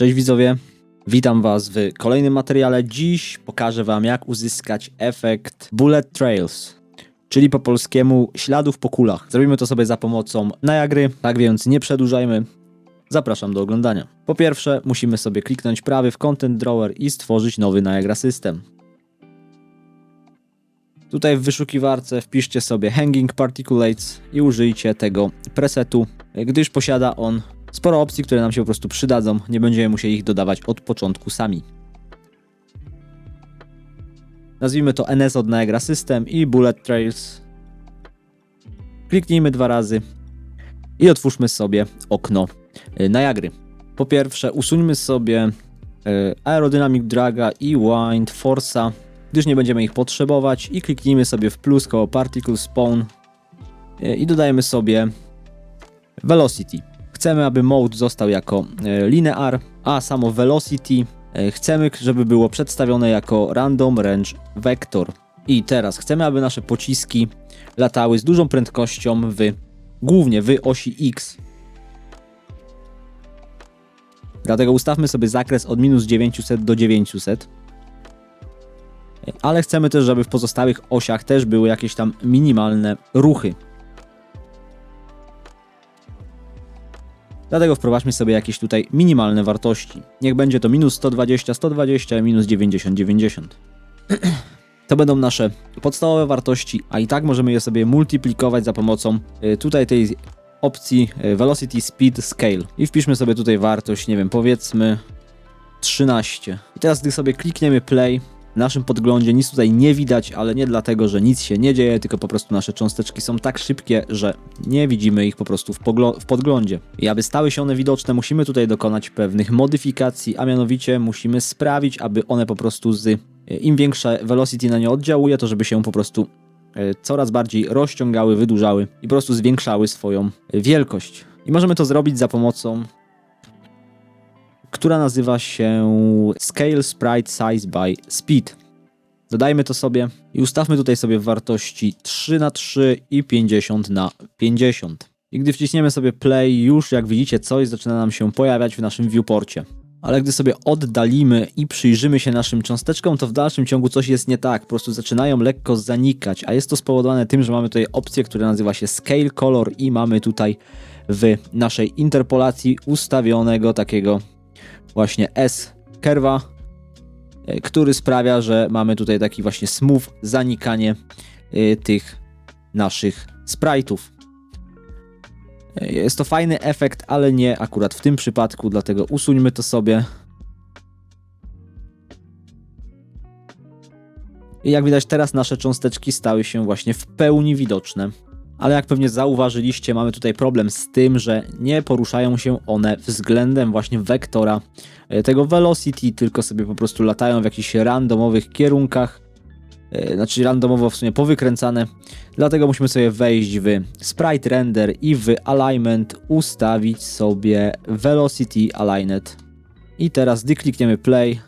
Cześć widzowie, witam was w kolejnym materiale. Dziś pokażę wam jak uzyskać efekt Bullet Trails, czyli po polskiemu śladów po kulach. Zrobimy to sobie za pomocą Niagry, tak więc nie przedłużajmy. Zapraszam do oglądania. Po pierwsze musimy sobie kliknąć prawy w Content Drawer i stworzyć nowy Niagara System. Tutaj w wyszukiwarce wpiszcie sobie Hanging Particulates i użyjcie tego presetu, gdyż posiada on sporo opcji, które nam się po prostu przydadzą. Nie będziemy musieli ich dodawać od początku sami. Nazwijmy to NS od Niagara System i Bullet Trails. Kliknijmy dwa razy i otwórzmy sobie okno y, Niagry. Po pierwsze usuńmy sobie y, Aerodynamic Draga i Wind Force'a, gdyż nie będziemy ich potrzebować i kliknijmy sobie w plus koło Particle Spawn y, i dodajemy sobie Velocity. Chcemy, aby mode został jako e, linear, a samo velocity e, chcemy, żeby było przedstawione jako random range vector. I teraz chcemy, aby nasze pociski latały z dużą prędkością w głównie w osi X. Dlatego ustawmy sobie zakres od minus 900 do 900. E, Ale chcemy też, żeby w pozostałych osiach też były jakieś tam minimalne ruchy. Dlatego wprowadźmy sobie jakieś tutaj minimalne wartości. Niech będzie to minus 120, 120, minus 90, 90. To będą nasze podstawowe wartości, a i tak możemy je sobie multiplikować za pomocą y, tutaj tej opcji y, Velocity Speed Scale. I wpiszmy sobie tutaj wartość, nie wiem, powiedzmy 13. I teraz gdy sobie klikniemy play, naszym podglądzie nic tutaj nie widać, ale nie dlatego, że nic się nie dzieje, tylko po prostu nasze cząsteczki są tak szybkie, że nie widzimy ich po prostu w, w podglądzie. I aby stały się one widoczne, musimy tutaj dokonać pewnych modyfikacji, a mianowicie musimy sprawić, aby one po prostu z im większe velocity na nie oddziałuje, to żeby się po prostu e, coraz bardziej rozciągały, wydłużały i po prostu zwiększały swoją wielkość. I możemy to zrobić za pomocą która nazywa się Scale Sprite Size by Speed. Dodajmy to sobie i ustawmy tutaj sobie wartości 3 na 3 i 50 na 50. I gdy wciśniemy sobie play, już jak widzicie coś zaczyna nam się pojawiać w naszym viewporcie. Ale gdy sobie oddalimy i przyjrzymy się naszym cząsteczkom, to w dalszym ciągu coś jest nie tak, po prostu zaczynają lekko zanikać, a jest to spowodowane tym, że mamy tutaj opcję, która nazywa się Scale Color i mamy tutaj w naszej interpolacji ustawionego takiego właśnie S kerwa, e, który sprawia, że mamy tutaj taki właśnie smooth zanikanie e, tych naszych sprite'ów. E, jest to fajny efekt, ale nie akurat w tym przypadku, dlatego usuńmy to sobie. I jak widać teraz nasze cząsteczki stały się właśnie w pełni widoczne ale jak pewnie zauważyliście, mamy tutaj problem z tym, że nie poruszają się one względem właśnie wektora e, tego velocity, tylko sobie po prostu latają w jakichś randomowych kierunkach, e, znaczy randomowo w sumie powykręcane. Dlatego musimy sobie wejść w sprite render i w alignment ustawić sobie velocity aligned. I teraz gdy klikniemy play,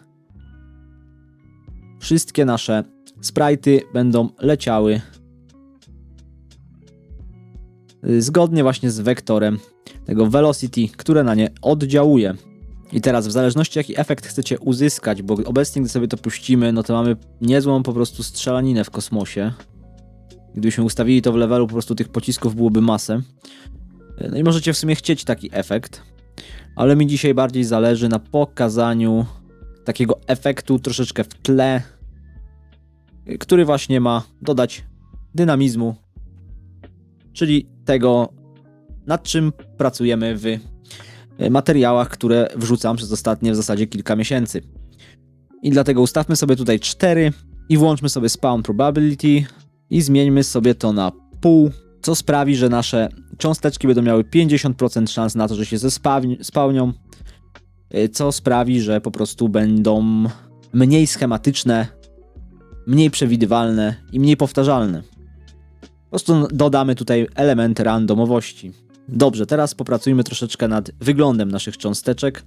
wszystkie nasze sprite'y będą leciały zgodnie właśnie z wektorem tego velocity, które na nie oddziałuje. I teraz w zależności jaki efekt chcecie uzyskać, bo obecnie gdy sobie to puścimy, no to mamy niezłą po prostu strzelaninę w kosmosie. Gdybyśmy ustawili to w levelu, po prostu tych pocisków byłoby masę. Y, no i możecie w sumie chcieć taki efekt, ale mi dzisiaj bardziej zależy na pokazaniu takiego efektu troszeczkę w tle, y, który właśnie ma dodać dynamizmu czyli tego, nad czym pracujemy w e, materiałach, które wrzucam przez ostatnie w zasadzie kilka miesięcy. I dlatego ustawmy sobie tutaj 4 i włączmy sobie spawn probability i zmieńmy sobie to na pół, co sprawi, że nasze cząsteczki będą miały 50% szans na to, że się zespawnią, e, co sprawi, że po prostu będą mniej schematyczne, mniej przewidywalne i mniej powtarzalne. Prostu dodamy tutaj element randomowości. Dobrze, teraz popracujmy troszeczkę nad wyglądem naszych cząsteczek.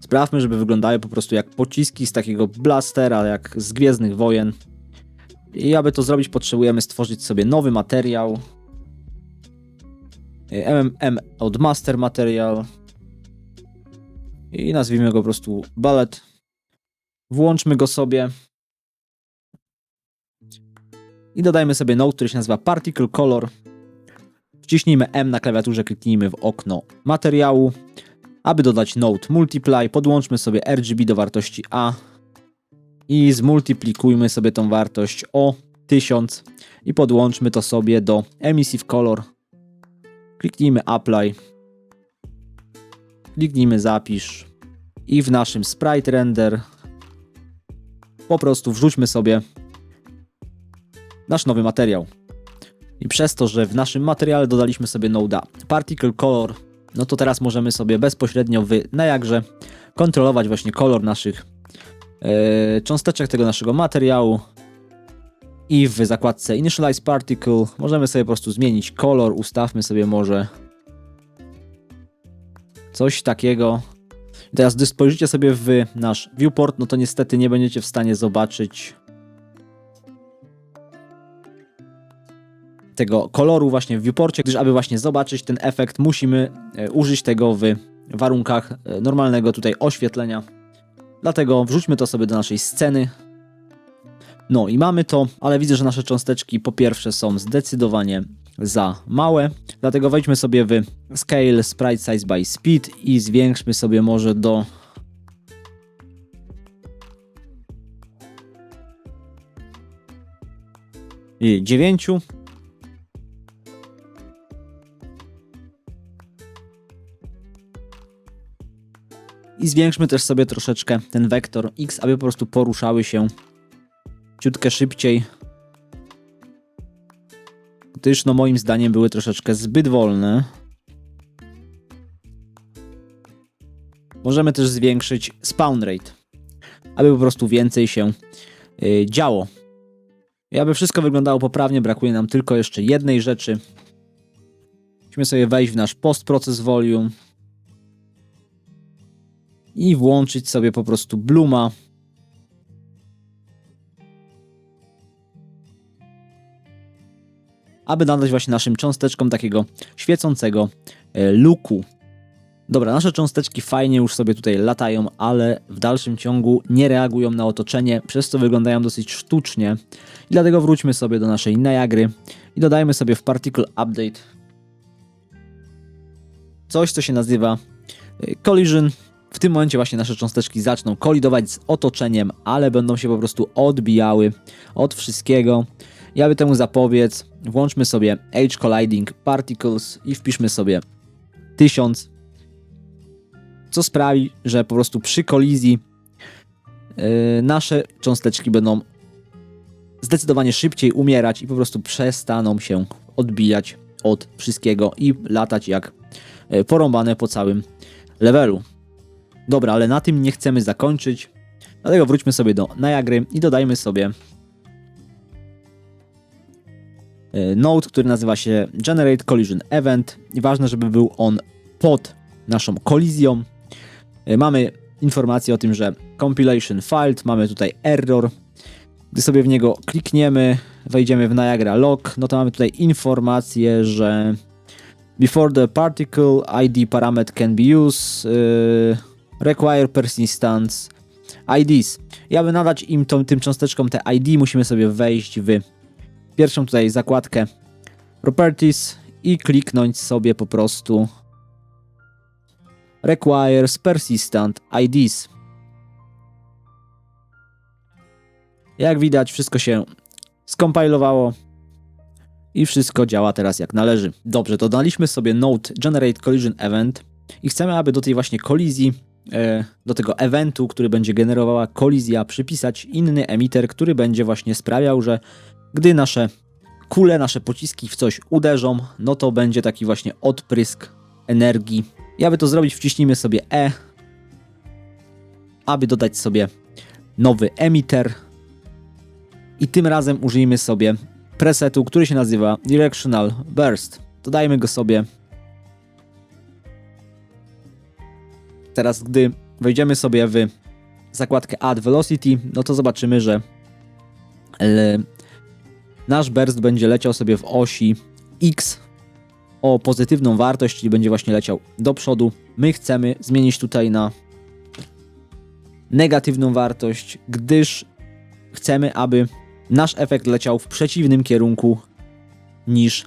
Sprawmy, żeby wyglądały po prostu jak pociski z takiego blastera, jak z Gwiezdnych Wojen. I aby to zrobić, potrzebujemy stworzyć sobie nowy materiał. MMM od Master Material. i nazwijmy go po prostu ballet. Włączmy go sobie i dodajmy sobie node, który się nazywa Particle Color. Wciśnijmy M na klawiaturze, kliknijmy w okno materiału. Aby dodać node Multiply, podłączmy sobie RGB do wartości A i zmultiplikujmy sobie tą wartość o 1000 i podłączmy to sobie do Emissive Color. Kliknijmy Apply. Kliknijmy Zapisz i w naszym Sprite Render po prostu wrzućmy sobie nasz nowy materiał. I przez to, że w naszym materiale dodaliśmy sobie noda Particle Color, no to teraz możemy sobie bezpośrednio w Niagrze kontrolować właśnie kolor naszych yy, cząsteczek tego naszego materiału. I w zakładce Initialize Particle możemy sobie po prostu zmienić kolor, ustawmy sobie może coś takiego. Teraz gdy spojrzycie sobie w nasz viewport, no to niestety nie będziecie w stanie zobaczyć tego koloru właśnie w viewporcie, gdyż aby właśnie zobaczyć ten efekt musimy e, użyć tego w warunkach e, normalnego tutaj oświetlenia. Dlatego wrzućmy to sobie do naszej sceny. No i mamy to, ale widzę, że nasze cząsteczki po pierwsze są zdecydowanie za małe, dlatego wejdźmy sobie w Scale Sprite Size by Speed i zwiększmy sobie może do i I zwiększmy też sobie troszeczkę ten wektor x, aby po prostu poruszały się ciutkę szybciej. Gdyż no moim zdaniem były troszeczkę zbyt wolne. Możemy też zwiększyć spawn rate, aby po prostu więcej się yy, działo. I aby wszystko wyglądało poprawnie, brakuje nam tylko jeszcze jednej rzeczy. Musimy sobie wejść w nasz post process volume i włączyć sobie po prostu Bluma. Aby nadać właśnie naszym cząsteczkom takiego świecącego e, luku. Dobra, nasze cząsteczki fajnie już sobie tutaj latają, ale w dalszym ciągu nie reagują na otoczenie, przez co wyglądają dosyć sztucznie. I dlatego wróćmy sobie do naszej Niagry i dodajmy sobie w Particle Update coś, co się nazywa e, Collision w tym momencie właśnie nasze cząsteczki zaczną kolidować z otoczeniem, ale będą się po prostu odbijały od wszystkiego. I aby temu zapobiec, włączmy sobie Age Colliding Particles i wpiszmy sobie 1000, co sprawi, że po prostu przy kolizji yy, nasze cząsteczki będą zdecydowanie szybciej umierać i po prostu przestaną się odbijać od wszystkiego i latać jak yy, porąbane po całym levelu. Dobra, ale na tym nie chcemy zakończyć. Dlatego wróćmy sobie do Niagry i dodajmy sobie e, node, który nazywa się Generate Collision Event i ważne, żeby był on pod naszą kolizją. E, mamy informację o tym, że compilation failed, mamy tutaj error. Gdy sobie w niego klikniemy, wejdziemy w Niagara log, no to mamy tutaj informację, że before the particle ID parameter can be used, yy, require persistence IDs. I aby nadać im tą, tym cząsteczkom te ID, musimy sobie wejść w pierwszą tutaj zakładkę Properties i kliknąć sobie po prostu Requires Persistent IDs. Jak widać, wszystko się skompilowało i wszystko działa teraz jak należy. Dobrze, dodaliśmy sobie Node Generate Collision Event i chcemy, aby do tej właśnie kolizji do tego eventu, który będzie generowała kolizja, przypisać inny emiter, który będzie właśnie sprawiał, że gdy nasze kule, nasze pociski w coś uderzą, no to będzie taki właśnie odprysk energii. I aby to zrobić, wciśnijmy sobie E, aby dodać sobie nowy emiter. I tym razem użyjmy sobie presetu, który się nazywa Directional Burst. Dodajmy go sobie Teraz, gdy wejdziemy sobie w zakładkę Add Velocity, no to zobaczymy, że e, nasz burst będzie leciał sobie w osi X o pozytywną wartość, czyli będzie właśnie leciał do przodu. My chcemy zmienić tutaj na negatywną wartość, gdyż chcemy, aby nasz efekt leciał w przeciwnym kierunku niż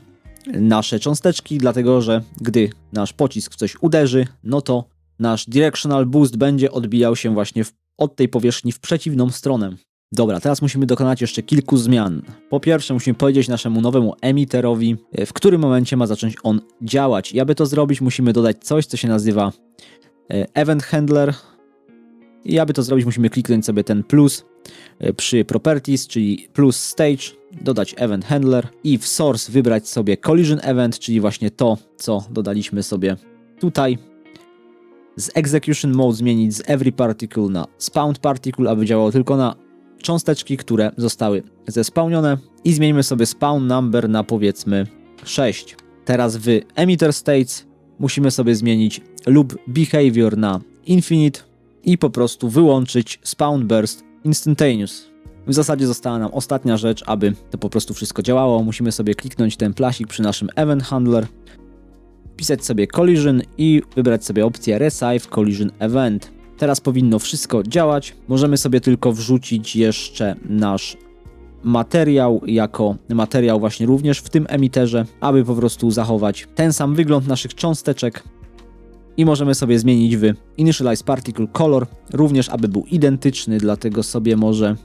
nasze cząsteczki, dlatego że gdy nasz pocisk w coś uderzy, no to nasz directional boost będzie odbijał się właśnie w, od tej powierzchni w przeciwną stronę. Dobra, teraz musimy dokonać jeszcze kilku zmian. Po pierwsze, musimy powiedzieć naszemu nowemu emiterowi, e, w którym momencie ma zacząć on działać. I aby to zrobić, musimy dodać coś, co się nazywa e, Event Handler. I aby to zrobić, musimy kliknąć sobie ten plus e, przy Properties, czyli plus Stage, dodać Event Handler i w Source wybrać sobie Collision Event, czyli właśnie to, co dodaliśmy sobie tutaj. Z Execution Mode zmienić z Every Particle na Spawned Particle, aby działało tylko na cząsteczki, które zostały zespałnione i zmieńmy sobie spawn number na powiedzmy 6. Teraz w emitter states musimy sobie zmienić lub behavior na infinite i po prostu wyłączyć spawn burst instantaneous. W zasadzie została nam ostatnia rzecz, aby to po prostu wszystko działało. Musimy sobie kliknąć ten plasik przy naszym event handler, wpisać sobie collision i wybrać sobie opcję resive collision event. Teraz powinno wszystko działać. Możemy sobie tylko wrzucić jeszcze nasz materiał jako materiał właśnie również w tym emiterze, aby po prostu zachować ten sam wygląd naszych cząsteczek. I możemy sobie zmienić w Initialize Particle Color, również aby był identyczny, dlatego sobie może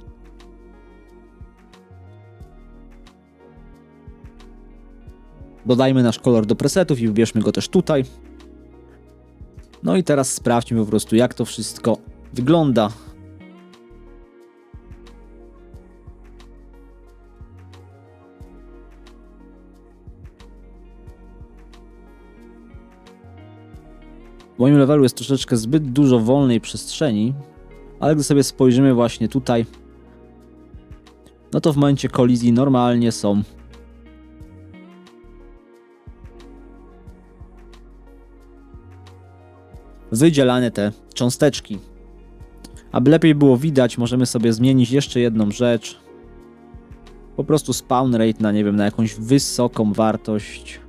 dodajmy nasz kolor do presetów i wybierzmy go też tutaj. No i teraz sprawdźmy po prostu, jak to wszystko wygląda. W moim levelu jest troszeczkę zbyt dużo wolnej przestrzeni, ale gdy sobie spojrzymy właśnie tutaj, no to w momencie kolizji normalnie są wydzielane te cząsteczki. Aby lepiej było widać, możemy sobie zmienić jeszcze jedną rzecz. Po prostu spawn rate na, nie wiem, na jakąś wysoką wartość.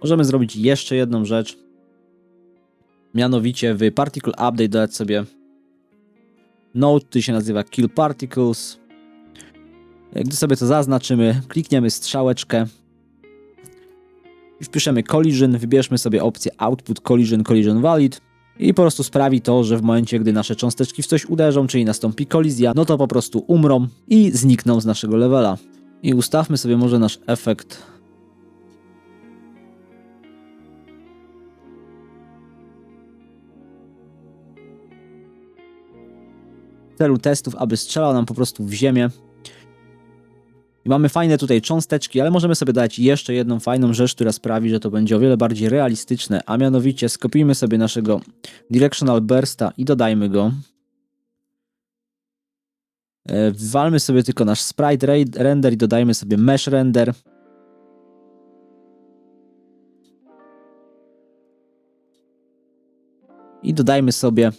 Możemy zrobić jeszcze jedną rzecz. Mianowicie w Particle Update dodać sobie node, który się nazywa Kill Particles. Gdy sobie to zaznaczymy, klikniemy strzałeczkę i wpiszemy collision, wybierzmy sobie opcję output collision, collision valid. I po prostu sprawi to, że w momencie, gdy nasze cząsteczki w coś uderzą, czyli nastąpi kolizja, no to po prostu umrą i znikną z naszego levela. I ustawmy sobie może nasz efekt. Celu testów, aby strzelał nam po prostu w ziemię i mamy fajne tutaj cząsteczki, ale możemy sobie dać jeszcze jedną fajną rzecz, która sprawi, że to będzie o wiele bardziej realistyczne, a mianowicie skopiujmy sobie naszego Directional Bursta i dodajmy go. E, wwalmy sobie tylko nasz sprite render i dodajmy sobie mesh render. I dodajmy sobie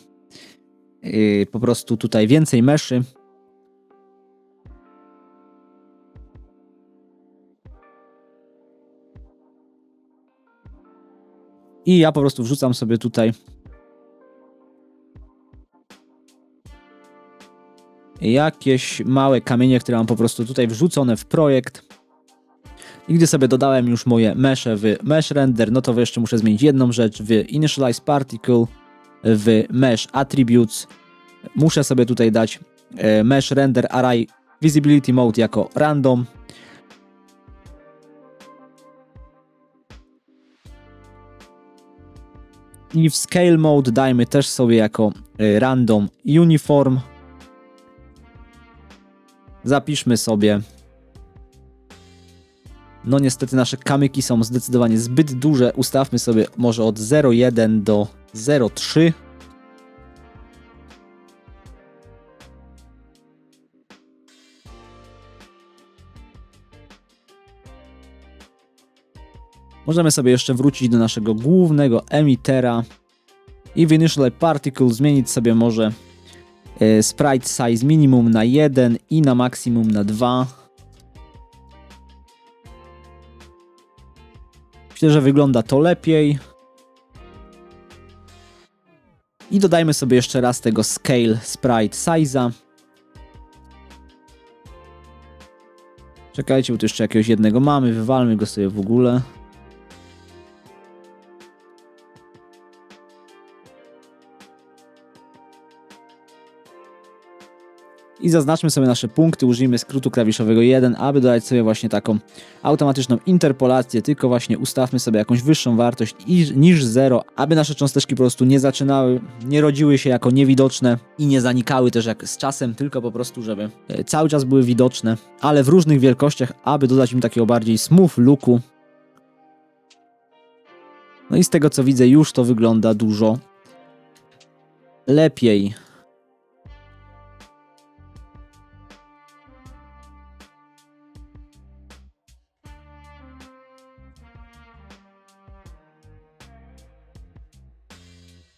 yy, po prostu tutaj więcej meszy. I ja po prostu wrzucam sobie tutaj jakieś małe kamienie, które mam po prostu tutaj wrzucone w projekt. I gdy sobie dodałem już moje mesze w mesh render, no to jeszcze muszę zmienić jedną rzecz w initialize particle, w mesh attributes. Muszę sobie tutaj dać e, mesh render array visibility mode jako random I w Scale Mode dajmy też sobie jako y, random uniform. Zapiszmy sobie. No niestety nasze kamyki są zdecydowanie zbyt duże. Ustawmy sobie może od 0,1 do 0,3. Możemy sobie jeszcze wrócić do naszego głównego emitera i w Initial Particle zmienić sobie może e, sprite size minimum na 1 i na maksimum na 2. Myślę, że wygląda to lepiej. I dodajmy sobie jeszcze raz tego Scale Sprite Size'a. Czekajcie, bo tu jeszcze jakiegoś jednego mamy, wywalmy go sobie w ogóle. I zaznaczmy sobie nasze punkty, użyjmy skrótu klawiszowego 1, aby dodać sobie właśnie taką automatyczną interpolację, tylko właśnie ustawmy sobie jakąś wyższą wartość niż 0, aby nasze cząsteczki po prostu nie zaczynały, nie rodziły się jako niewidoczne i nie zanikały też jak z czasem, tylko po prostu, żeby e, cały czas były widoczne, ale w różnych wielkościach, aby dodać im takiego bardziej smooth looku. No i z tego co widzę już to wygląda dużo lepiej.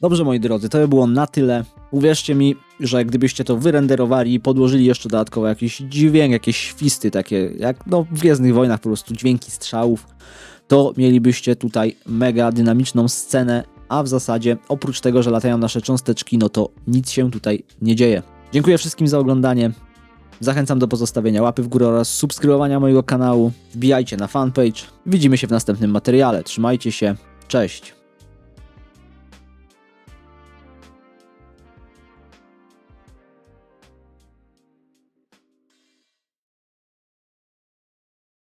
Dobrze, moi drodzy, to by było na tyle. Uwierzcie mi, że gdybyście to wyrenderowali i podłożyli jeszcze dodatkowo jakiś dźwięk, jakieś świsty takie, jak no, w Gwiezdnych Wojnach po prostu dźwięki strzałów, to mielibyście tutaj mega dynamiczną scenę, a w zasadzie oprócz tego, że latają nasze cząsteczki, no to nic się tutaj nie dzieje. Dziękuję wszystkim za oglądanie. Zachęcam do pozostawienia łapy w górę oraz subskrybowania mojego kanału. Wbijajcie na fanpage. Widzimy się w następnym materiale. Trzymajcie się. Cześć.